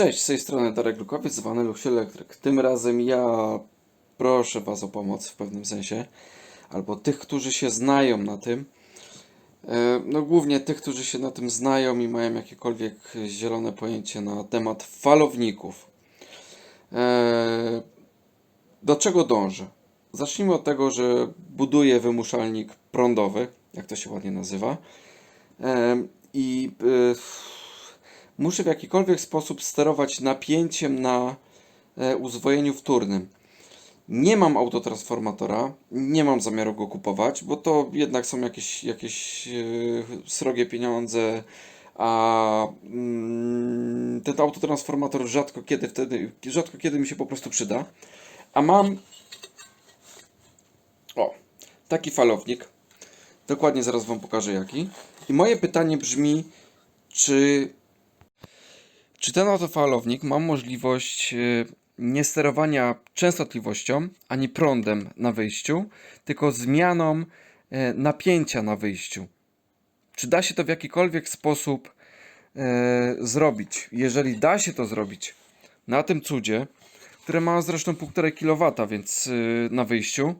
Cześć, z tej strony Darek Lukowiec, zwany Lux Elektryk. Tym razem ja proszę Was o pomoc w pewnym sensie, albo tych, którzy się znają na tym. E, No głównie tych, którzy się na tym znają i mają jakiekolwiek zielone pojęcie na temat falowników. E, Do czego dążę? Zacznijmy od tego, że buduję wymuszalnik prądowy, jak to się ładnie nazywa. E, I muszę w jakikolwiek sposób sterować napięciem na e, uzwojeniu wtórnym. Nie mam autotransformatora, nie mam zamiaru go kupować, bo to jednak są jakieś, jakieś e, srogie pieniądze, a mm, ten autotransformator rzadko kiedy wtedy, rzadko kiedy mi się po prostu przyda. A mam o, taki falownik. Dokładnie zaraz Wam pokażę jaki. I moje pytanie brzmi, czy czy ten autofalownik ma możliwość e, nie sterowania częstotliwością ani prądem na wyjściu, tylko zmianą e, napięcia na wyjściu? Czy da się to w jakikolwiek sposób e, zrobić? Jeżeli da się to zrobić na tym cudzie, które ma zresztą 1,5 kW, więc na wyjściu,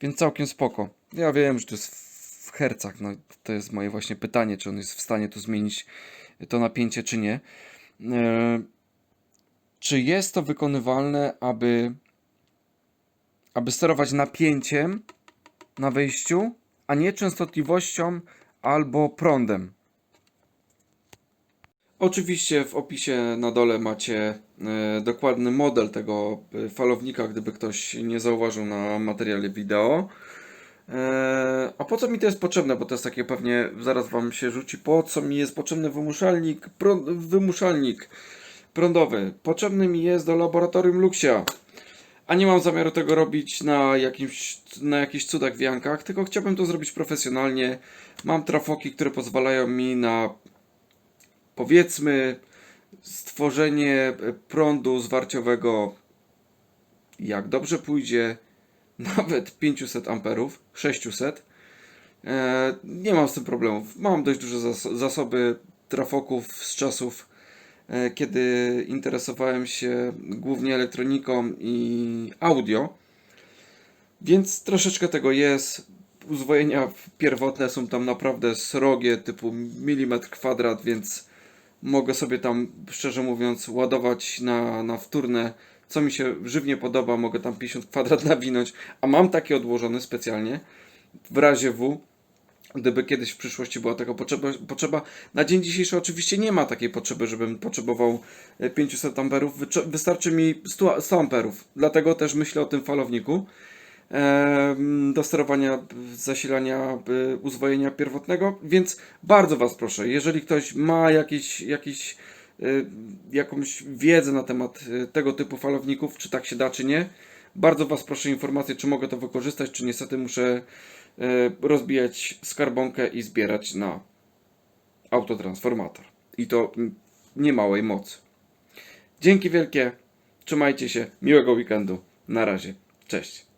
więc całkiem spoko. Ja wiem, że to jest w hercach. No, to jest moje właśnie pytanie, czy on jest w stanie tu zmienić to napięcie, czy nie. E, Czy jest to wykonywalne, aby, aby sterować napięciem na wyjściu, a nie częstotliwością albo prądem? Oczywiście w opisie na dole macie e, dokładny model tego e, falownika, gdyby ktoś nie zauważył na materiale wideo. E, a po co mi to jest potrzebne? Bo to jest takie pewnie, zaraz wam się rzuci, po co mi jest potrzebny wymuszalnik, wymuszalnik prądowy? Potrzebny mi jest do laboratorium Luxia. A nie mam zamiaru tego robić na, jakimś, na jakichś cudach wiankach, tylko chciałbym to zrobić profesjonalnie. Mam trafoki, które pozwalają mi na powiedzmy stworzenie e, prądu zwarciowego jak dobrze pójdzie nawet 500 amperów, 600. E, nie mam z tym problemów. Mam dość duże zas- zasoby trafoków z czasów, e, kiedy interesowałem się głównie elektroniką i audio. Więc troszeczkę tego jest. Uzwojenia pierwotne są tam naprawdę srogie, typu milimetr kwadrat, więc mogę sobie tam, szczerze mówiąc, ładować na, na wtórne, co mi się żywnie podoba, mogę tam 50 kwadrat nawinąć, a mam takie odłożone specjalnie, w razie W, gdyby kiedyś w przyszłości była taka potrzeba, potrzeba. Na dzień dzisiejszy oczywiście nie ma takiej potrzeby, żebym potrzebował e, 500 amperów, Wyczo- wystarczy mi 100, 100 amperów, dlatego też myślę o tym falowniku do sterowania e, zasilania e, uzwojenia pierwotnego, więc bardzo Was proszę, jeżeli ktoś ma jakiś, e, jakąś wiedzę na temat e, tego typu falowników, czy tak się da, czy nie, bardzo Was proszę informację, czy mogę to wykorzystać, czy niestety muszę e, rozbijać skarbonkę i zbierać na autotransformator. I to mm, niemałej mocy. Dzięki wielkie, trzymajcie się, miłego weekendu, na razie, cześć.